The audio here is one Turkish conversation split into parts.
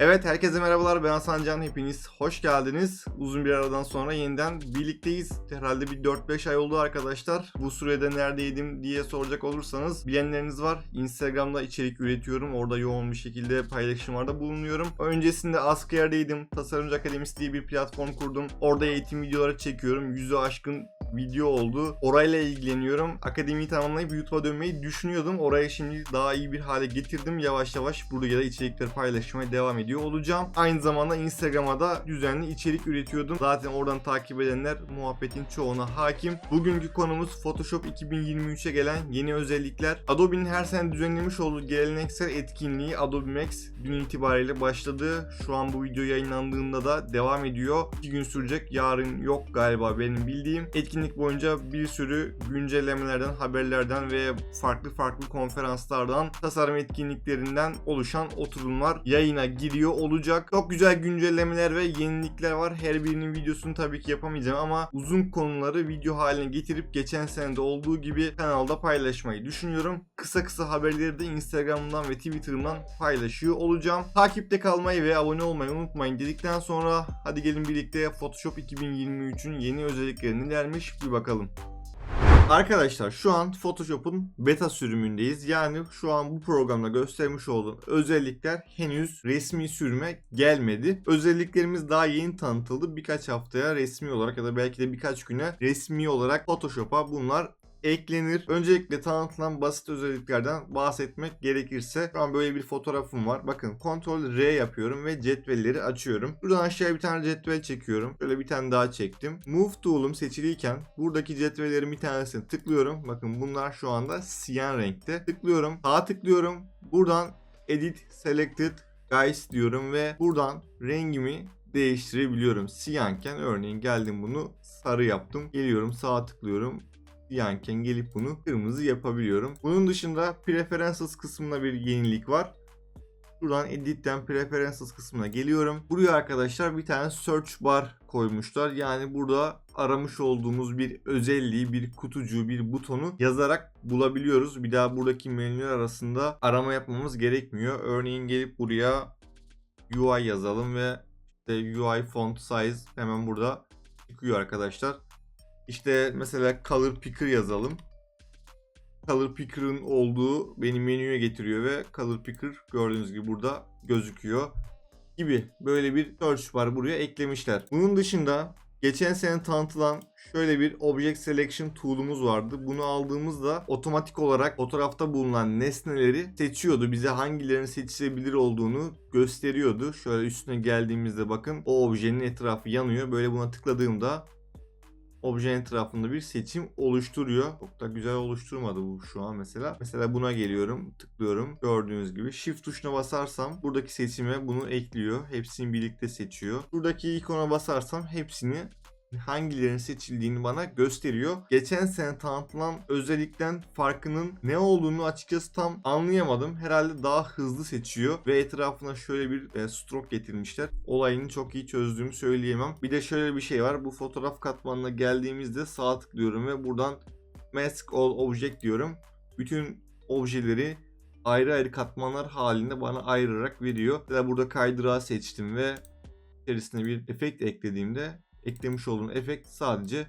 Evet herkese merhabalar ben Hasan Can hepiniz hoş geldiniz. Uzun bir aradan sonra yeniden birlikteyiz. Herhalde bir 4-5 ay oldu arkadaşlar. Bu sürede neredeydim diye soracak olursanız bilenleriniz var. Instagram'da içerik üretiyorum. Orada yoğun bir şekilde paylaşımlarda bulunuyorum. Öncesinde Askıyer'deydim. Tasarımcı Akademisi diye bir platform kurdum. Orada eğitim videoları çekiyorum. Yüzü aşkın video oldu. Orayla ilgileniyorum. Akademiyi tamamlayıp YouTube'a dönmeyi düşünüyordum. Oraya şimdi daha iyi bir hale getirdim. Yavaş yavaş burada da içerikleri paylaşmaya devam ediyor olacağım. Aynı zamanda Instagram'a da düzenli içerik üretiyordum. Zaten oradan takip edenler muhabbetin çoğuna hakim. Bugünkü konumuz Photoshop 2023'e gelen yeni özellikler. Adobe'nin her sene düzenlemiş olduğu geleneksel etkinliği Adobe Max dün itibariyle başladı. Şu an bu video yayınlandığında da devam ediyor. 2 gün sürecek. Yarın yok galiba benim bildiğim. Etkinlik boyunca bir sürü güncellemelerden, haberlerden ve farklı farklı konferanslardan, tasarım etkinliklerinden oluşan oturumlar yayına giriyor olacak. Çok güzel güncellemeler ve yenilikler var. Her birinin videosunu tabii ki yapamayacağım ama uzun konuları video haline getirip geçen senede olduğu gibi kanalda paylaşmayı düşünüyorum. Kısa kısa haberleri de Instagram'dan ve Twitter'ımdan paylaşıyor olacağım. Takipte kalmayı ve abone olmayı unutmayın dedikten sonra hadi gelin birlikte Photoshop 2023'ün yeni özellikleri nelermiş bir bakalım. Arkadaşlar şu an Photoshop'un beta sürümündeyiz. Yani şu an bu programda göstermiş olduğum özellikler henüz resmi sürüme gelmedi. Özelliklerimiz daha yeni tanıtıldı. Birkaç haftaya resmi olarak ya da belki de birkaç güne resmi olarak Photoshop'a bunlar eklenir. Öncelikle tanıtılan basit özelliklerden bahsetmek gerekirse şu an böyle bir fotoğrafım var. Bakın Ctrl R yapıyorum ve cetvelleri açıyorum. Buradan aşağıya bir tane cetvel çekiyorum. Şöyle bir tane daha çektim. Move tool'um seçiliyken buradaki cetvellerin bir tanesini tıklıyorum. Bakın bunlar şu anda siyan renkte. Tıklıyorum. Sağa tıklıyorum. Buradan Edit Selected Guys diyorum ve buradan rengimi değiştirebiliyorum. Siyanken örneğin geldim bunu sarı yaptım. Geliyorum sağa tıklıyorum yanken gelip bunu kırmızı yapabiliyorum. Bunun dışında Preferences kısmında bir yenilik var. Şuradan Edit'ten Preferences kısmına geliyorum. Buraya arkadaşlar bir tane Search Bar koymuşlar. Yani burada aramış olduğumuz bir özelliği, bir kutucuğu, bir butonu yazarak bulabiliyoruz. Bir daha buradaki menüler arasında arama yapmamız gerekmiyor. Örneğin gelip buraya UI yazalım ve işte UI font size hemen burada çıkıyor arkadaşlar. İşte mesela Color Picker yazalım. Color Picker'ın olduğu beni menüye getiriyor ve Color Picker gördüğünüz gibi burada gözüküyor gibi böyle bir search var buraya eklemişler. Bunun dışında geçen sene tanıtılan şöyle bir Object Selection tool'umuz vardı. Bunu aldığımızda otomatik olarak fotoğrafta bulunan nesneleri seçiyordu. Bize hangilerinin seçilebilir olduğunu gösteriyordu. Şöyle üstüne geldiğimizde bakın o objenin etrafı yanıyor. Böyle buna tıkladığımda objenin etrafında bir seçim oluşturuyor. Çok da güzel oluşturmadı bu şu an mesela. Mesela buna geliyorum, tıklıyorum. Gördüğünüz gibi shift tuşuna basarsam buradaki seçime bunu ekliyor. Hepsini birlikte seçiyor. Buradaki ikona basarsam hepsini hangilerinin seçildiğini bana gösteriyor. Geçen sene tanıtılan özellikten farkının ne olduğunu açıkçası tam anlayamadım. Herhalde daha hızlı seçiyor ve etrafına şöyle bir e, stroke getirmişler. Olayını çok iyi çözdüğümü söyleyemem. Bir de şöyle bir şey var. Bu fotoğraf katmanına geldiğimizde sağ tıklıyorum ve buradan Mask All Object diyorum. Bütün objeleri ayrı ayrı katmanlar halinde bana ayırarak veriyor. Ya burada kaydırağı seçtim ve içerisine bir efekt eklediğimde eklemiş olduğum efekt sadece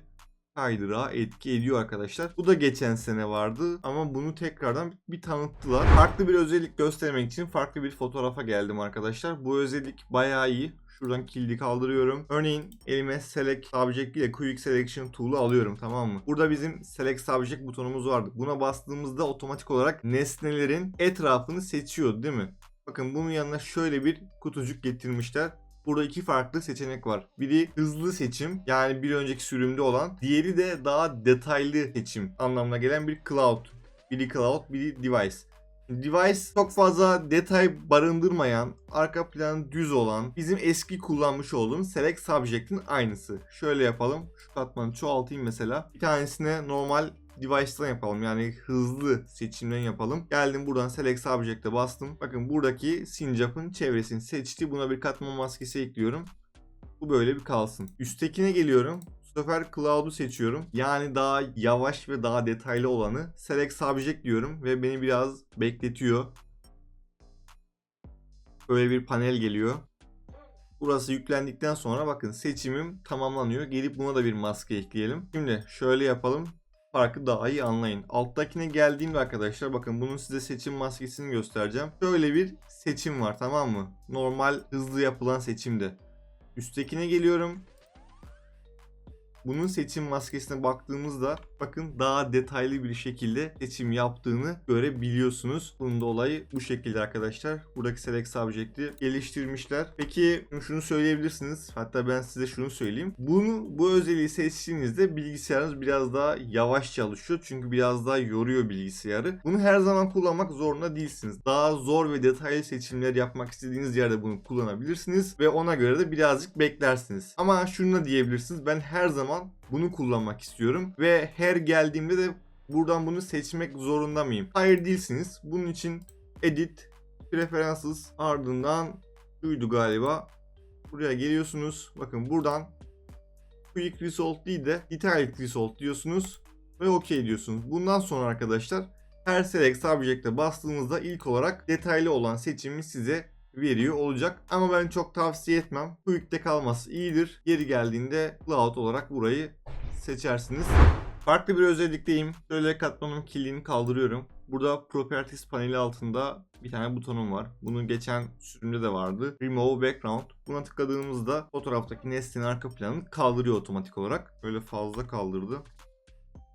kaydırağa etki ediyor arkadaşlar. Bu da geçen sene vardı ama bunu tekrardan bir tanıttılar. Farklı bir özellik göstermek için farklı bir fotoğrafa geldim arkadaşlar. Bu özellik bayağı iyi. Şuradan kilidi kaldırıyorum. Örneğin elime Select Subject ile Quick Selection Tool'u alıyorum tamam mı? Burada bizim Select Subject butonumuz vardı. Buna bastığımızda otomatik olarak nesnelerin etrafını seçiyor değil mi? Bakın bunun yanına şöyle bir kutucuk getirmişler. Burada iki farklı seçenek var. Biri hızlı seçim yani bir önceki sürümde olan. Diğeri de daha detaylı seçim anlamına gelen bir cloud. Biri cloud, biri device. Device çok fazla detay barındırmayan, arka planı düz olan, bizim eski kullanmış olduğumuz Select Subject'in aynısı. Şöyle yapalım. Şu katmanı çoğaltayım mesela. Bir tanesine normal device'dan yapalım. Yani hızlı seçimden yapalım. Geldim buradan Select Subject'e bastım. Bakın buradaki sincapın çevresini seçti. Buna bir katman maskesi ekliyorum. Bu böyle bir kalsın. Üsttekine geliyorum. Bu sefer Cloud'u seçiyorum. Yani daha yavaş ve daha detaylı olanı. Select Subject diyorum ve beni biraz bekletiyor. Böyle bir panel geliyor. Burası yüklendikten sonra bakın seçimim tamamlanıyor. Gelip buna da bir maske ekleyelim. Şimdi şöyle yapalım. Farkı daha iyi anlayın. Alttakine geldiğimde arkadaşlar bakın bunun size seçim maskesini göstereceğim. Şöyle bir seçim var tamam mı? Normal hızlı yapılan seçimde. Üsttekine geliyorum. Bunun seçim maskesine baktığımızda bakın daha detaylı bir şekilde seçim yaptığını görebiliyorsunuz. Bunun da olayı bu şekilde arkadaşlar. Buradaki select subject'i geliştirmişler. Peki şunu söyleyebilirsiniz. Hatta ben size şunu söyleyeyim. Bunu bu özelliği seçtiğinizde bilgisayarınız biraz daha yavaş çalışıyor. Çünkü biraz daha yoruyor bilgisayarı. Bunu her zaman kullanmak zorunda değilsiniz. Daha zor ve detaylı seçimler yapmak istediğiniz yerde bunu kullanabilirsiniz ve ona göre de birazcık beklersiniz. Ama şunu da diyebilirsiniz. Ben her zaman bunu kullanmak istiyorum ve her geldiğimde de buradan bunu seçmek zorunda mıyım? Hayır değilsiniz. Bunun için edit, preferences ardından şuydu galiba. Buraya geliyorsunuz. Bakın buradan quick result değil de detailed result diyorsunuz ve OK diyorsunuz. Bundan sonra arkadaşlar her select subject'e bastığınızda ilk olarak detaylı olan seçimi size veriyor olacak. Ama ben çok tavsiye etmem. Quick'te kalması iyidir. Geri geldiğinde Cloud olarak burayı seçersiniz. Farklı bir özellikteyim. Şöyle katmanım kilidini kaldırıyorum. Burada Properties paneli altında bir tane butonum var. Bunun geçen sürümde de vardı. Remove Background. Buna tıkladığımızda fotoğraftaki nesnenin arka planını kaldırıyor otomatik olarak. Böyle fazla kaldırdı.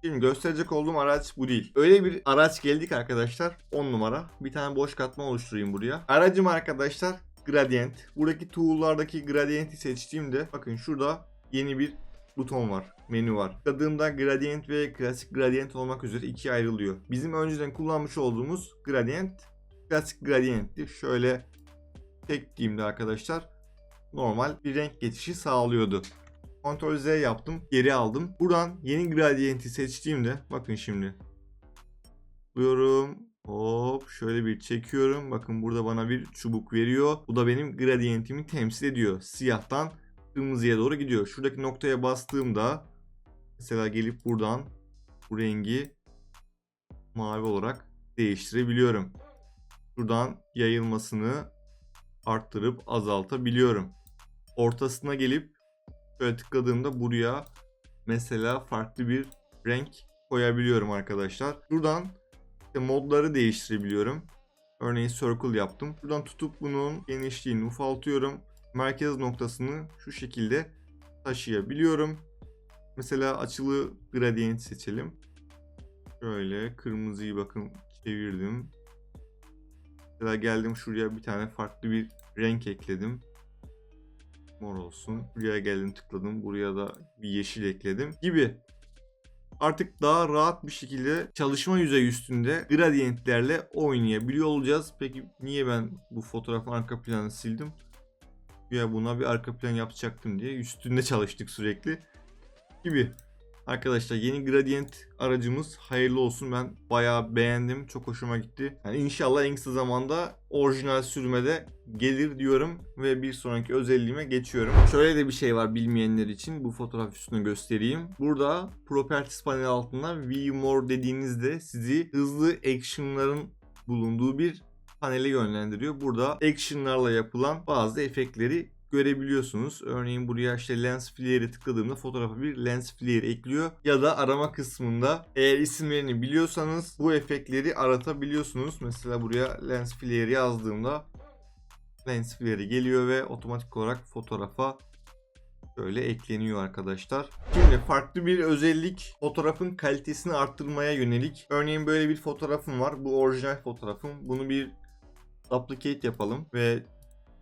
Şimdi gösterecek olduğum araç bu değil. Öyle bir araç geldik arkadaşlar. 10 numara. Bir tane boş katman oluşturayım buraya. Aracım arkadaşlar Gradient. Buradaki tool'lardaki Gradient'i seçtiğimde bakın şurada yeni bir buton var. Menü var. Tıkladığımda Gradient ve klasik Gradient olmak üzere ikiye ayrılıyor. Bizim önceden kullanmış olduğumuz Gradient klasik Gradient'ti. Şöyle çektiğimde arkadaşlar normal bir renk geçişi sağlıyordu. Ctrl Z yaptım. Geri aldım. Buradan yeni gradient'i seçtiğimde bakın şimdi. Buluyorum. Hop şöyle bir çekiyorum. Bakın burada bana bir çubuk veriyor. Bu da benim gradientimi temsil ediyor. Siyahtan kırmızıya doğru gidiyor. Şuradaki noktaya bastığımda mesela gelip buradan bu rengi mavi olarak değiştirebiliyorum. Şuradan yayılmasını arttırıp azaltabiliyorum. Ortasına gelip Şöyle tıkladığımda buraya mesela farklı bir renk koyabiliyorum arkadaşlar. Buradan işte modları değiştirebiliyorum. Örneğin circle yaptım. Buradan tutup bunun genişliğini ufaltıyorum. Merkez noktasını şu şekilde taşıyabiliyorum. Mesela açılı gradient seçelim. Şöyle kırmızıyı bakın çevirdim. Mesela geldim şuraya bir tane farklı bir renk ekledim mor olsun. Buraya geldim tıkladım. Buraya da bir yeşil ekledim gibi. Artık daha rahat bir şekilde çalışma yüzeyi üstünde gradientlerle oynayabiliyor olacağız. Peki niye ben bu fotoğrafın arka planını sildim? Ya buna bir arka plan yapacaktım diye üstünde çalıştık sürekli gibi. Arkadaşlar yeni gradient aracımız hayırlı olsun. Ben bayağı beğendim. Çok hoşuma gitti. Yani inşallah en kısa zamanda orijinal sürümede gelir diyorum ve bir sonraki özelliğime geçiyorum. Şöyle de bir şey var bilmeyenler için bu fotoğraf üstünü göstereyim. Burada Properties paneli altında View More dediğinizde sizi hızlı action'ların bulunduğu bir panele yönlendiriyor. Burada action'larla yapılan bazı efektleri görebiliyorsunuz. Örneğin buraya işte lens flare'i tıkladığımda fotoğrafa bir lens flare ekliyor. Ya da arama kısmında eğer isimlerini biliyorsanız bu efektleri aratabiliyorsunuz. Mesela buraya lens flare yazdığımda lens flare geliyor ve otomatik olarak fotoğrafa böyle ekleniyor arkadaşlar. Şimdi farklı bir özellik fotoğrafın kalitesini arttırmaya yönelik. Örneğin böyle bir fotoğrafım var. Bu orijinal fotoğrafım. Bunu bir duplicate yapalım ve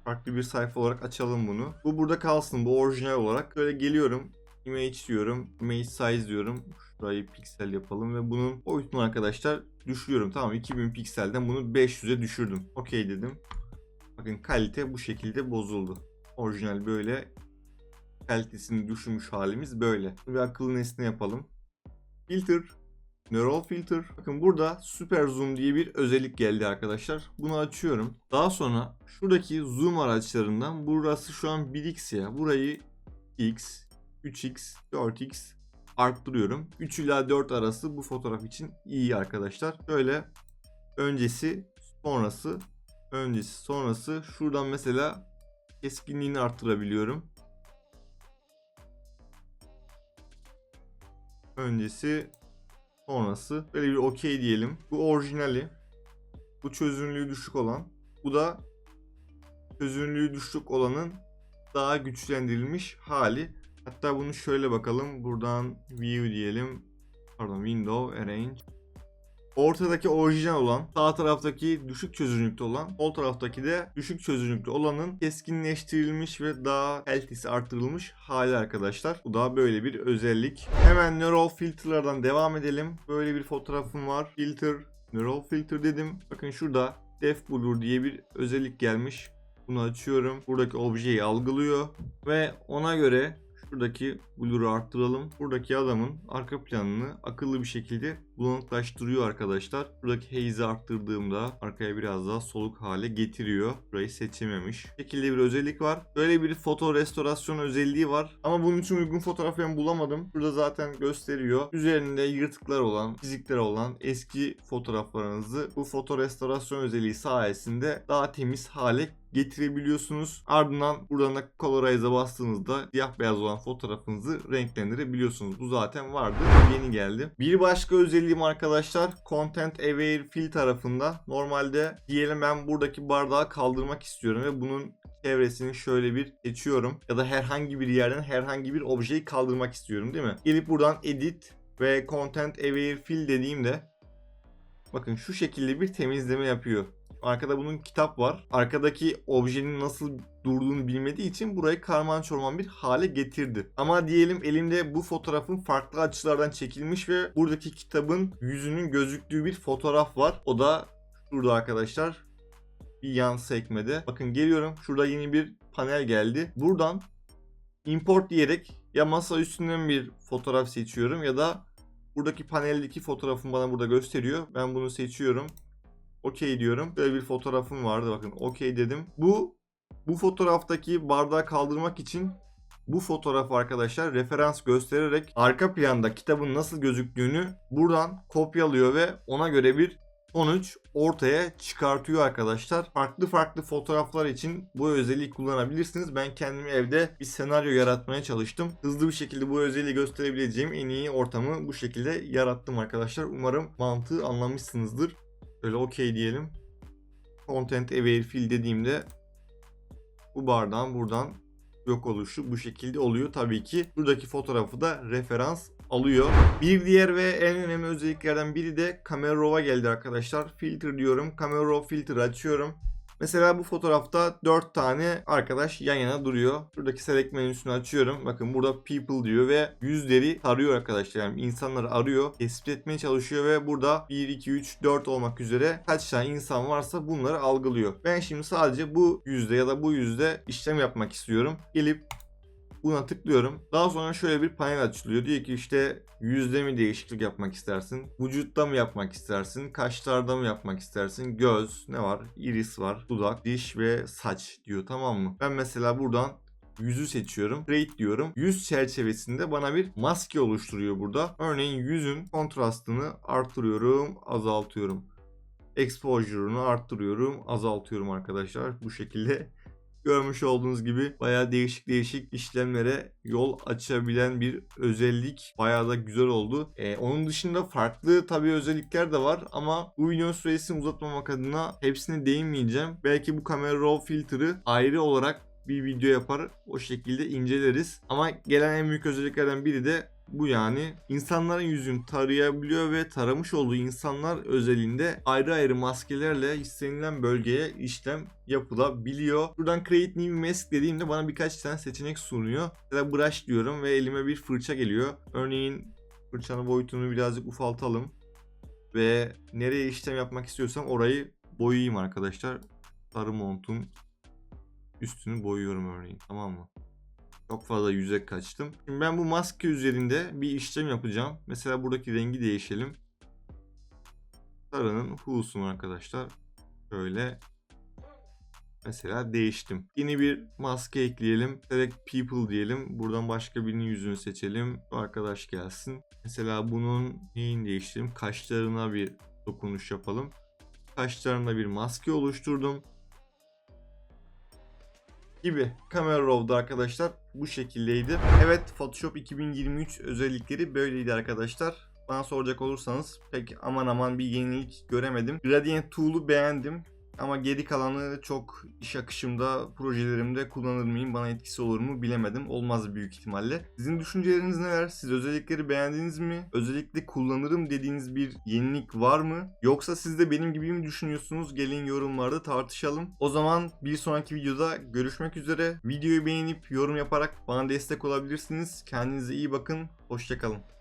farklı bir sayfa olarak açalım bunu. Bu burada kalsın. Bu orijinal olarak. Böyle geliyorum. Image diyorum. Image size diyorum. Şurayı piksel yapalım ve bunun boyutunu arkadaşlar düşürüyorum. Tamam 2000 pikselden bunu 500'e düşürdüm. Okey dedim. Bakın kalite bu şekilde bozuldu. Orijinal böyle kalitesini düşürmüş halimiz böyle. Bir akıllı nesne yapalım. Filter Neural Filter. Bakın burada Super Zoom diye bir özellik geldi arkadaşlar. Bunu açıyorum. Daha sonra şuradaki zoom araçlarından burası şu an 1x ya. Burayı x, 3x, 4x arttırıyorum. 3 ila 4 arası bu fotoğraf için iyi arkadaşlar. Böyle öncesi sonrası Öncesi sonrası. Şuradan mesela keskinliğini arttırabiliyorum. Öncesi sonrası. Böyle bir okey diyelim. Bu orijinali. Bu çözünürlüğü düşük olan. Bu da çözünürlüğü düşük olanın daha güçlendirilmiş hali. Hatta bunu şöyle bakalım. Buradan view diyelim. Pardon window arrange. Ortadaki orijinal olan, sağ taraftaki düşük çözünürlükte olan, sol taraftaki de düşük çözünürlükte olanın keskinleştirilmiş ve daha kalitesi arttırılmış hali arkadaşlar. Bu da böyle bir özellik. Hemen neural filterlardan devam edelim. Böyle bir fotoğrafım var. Filter, neural filter dedim. Bakın şurada def blur diye bir özellik gelmiş. Bunu açıyorum. Buradaki objeyi algılıyor ve ona göre şuradaki blur'u arttıralım. Buradaki adamın arka planını akıllı bir şekilde bulanıklaştırıyor arkadaşlar. Buradaki haze'i arttırdığımda arkaya biraz daha soluk hale getiriyor. Burayı seçememiş. Bu şekilde bir özellik var. Böyle bir foto restorasyon özelliği var. Ama bunun için uygun fotoğraf ben bulamadım. Burada zaten gösteriyor. Üzerinde yırtıklar olan, çizikler olan eski fotoğraflarınızı bu foto restorasyon özelliği sayesinde daha temiz hale getirebiliyorsunuz. Ardından buradan da Colorize'a bastığınızda siyah beyaz olan fotoğrafınızı renklendirebiliyorsunuz. Bu zaten vardı. Yeni geldi. Bir başka özelliğim arkadaşlar Content Aware Fill tarafında. Normalde diyelim ben buradaki bardağı kaldırmak istiyorum ve bunun çevresini şöyle bir seçiyorum. Ya da herhangi bir yerden herhangi bir objeyi kaldırmak istiyorum değil mi? Gelip buradan Edit ve Content Aware Fill dediğimde bakın şu şekilde bir temizleme yapıyor. Arkada bunun kitap var. Arkadaki objenin nasıl durduğunu bilmediği için burayı karman çorman bir hale getirdi. Ama diyelim elimde bu fotoğrafın farklı açılardan çekilmiş ve buradaki kitabın yüzünün gözüktüğü bir fotoğraf var. O da şurada arkadaşlar. Bir yan sekmede. Bakın geliyorum. Şurada yeni bir panel geldi. Buradan import diyerek ya masa üstünden bir fotoğraf seçiyorum ya da buradaki paneldeki fotoğrafın bana burada gösteriyor. Ben bunu seçiyorum. Okey diyorum. Böyle bir fotoğrafım vardı bakın. Okey dedim. Bu bu fotoğraftaki bardağı kaldırmak için bu fotoğraf arkadaşlar referans göstererek arka planda kitabın nasıl gözüktüğünü buradan kopyalıyor ve ona göre bir sonuç ortaya çıkartıyor arkadaşlar. Farklı farklı fotoğraflar için bu özelliği kullanabilirsiniz. Ben kendim evde bir senaryo yaratmaya çalıştım. Hızlı bir şekilde bu özelliği gösterebileceğim en iyi ortamı bu şekilde yarattım arkadaşlar. Umarım mantığı anlamışsınızdır. Böyle okey diyelim. Content aware fill dediğimde bu bardağın buradan yok oluşu bu şekilde oluyor. Tabii ki buradaki fotoğrafı da referans alıyor. Bir diğer ve en önemli özelliklerden biri de Camera Raw'a geldi arkadaşlar. Filter diyorum. Camera Raw filter açıyorum. Mesela bu fotoğrafta 4 tane arkadaş yan yana duruyor. Buradaki select menüsünü açıyorum. Bakın burada people diyor ve yüzleri arıyor arkadaşlar. Yani insanları arıyor, tespit etmeye çalışıyor ve burada 1, 2, 3, 4 olmak üzere kaç tane insan varsa bunları algılıyor. Ben şimdi sadece bu yüzde ya da bu yüzde işlem yapmak istiyorum. Gelip Buna tıklıyorum. Daha sonra şöyle bir panel açılıyor. Diyor ki işte yüzde mi değişiklik yapmak istersin? Vücutta mı yapmak istersin? Kaşlarda mı yapmak istersin? Göz ne var? Iris var. Dudak, diş ve saç diyor tamam mı? Ben mesela buradan yüzü seçiyorum. Create diyorum. Yüz çerçevesinde bana bir maske oluşturuyor burada. Örneğin yüzün kontrastını artırıyorum, azaltıyorum. Exposure'unu arttırıyorum, azaltıyorum arkadaşlar. Bu şekilde görmüş olduğunuz gibi bayağı değişik değişik işlemlere yol açabilen bir özellik. Bayağı da güzel oldu. Ee, onun dışında farklı tabii özellikler de var ama bu videonun süresini uzatmamak adına hepsine değinmeyeceğim. Belki bu kamera raw filter'ı ayrı olarak bir video yapar o şekilde inceleriz. Ama gelen en büyük özelliklerden biri de bu yani. insanların yüzünü tarayabiliyor ve taramış olduğu insanlar özelinde ayrı ayrı maskelerle istenilen bölgeye işlem yapılabiliyor. Buradan Create New Mask dediğimde bana birkaç tane seçenek sunuyor. Mesela brush diyorum ve elime bir fırça geliyor. Örneğin fırçanın boyutunu birazcık ufaltalım. Ve nereye işlem yapmak istiyorsam orayı boyayayım arkadaşlar. Sarı montun üstünü boyuyorum örneğin tamam mı? Çok fazla yüze kaçtım. Şimdi ben bu maske üzerinde bir işlem yapacağım. Mesela buradaki rengi değişelim. Sarının hu'sunu arkadaşlar. Şöyle Mesela değiştim. Yeni bir maske ekleyelim. Select people diyelim. Buradan başka birinin yüzünü seçelim. Bu arkadaş gelsin. Mesela bunun neyini değiştirelim? Kaşlarına bir dokunuş yapalım. Kaşlarına bir maske oluşturdum. Gibi. Camera Raw'da arkadaşlar bu şekildeydi. Evet Photoshop 2023 özellikleri böyleydi arkadaşlar. Bana soracak olursanız pek aman aman bir yenilik göremedim. Gradient Tool'u beğendim. Ama geri kalanı çok iş akışımda, projelerimde kullanır mıyım, bana etkisi olur mu bilemedim. Olmaz büyük ihtimalle. Sizin düşünceleriniz neler? Siz özellikleri beğendiniz mi? Özellikle kullanırım dediğiniz bir yenilik var mı? Yoksa siz de benim gibi mi düşünüyorsunuz? Gelin yorumlarda tartışalım. O zaman bir sonraki videoda görüşmek üzere. Videoyu beğenip yorum yaparak bana destek olabilirsiniz. Kendinize iyi bakın. Hoşçakalın.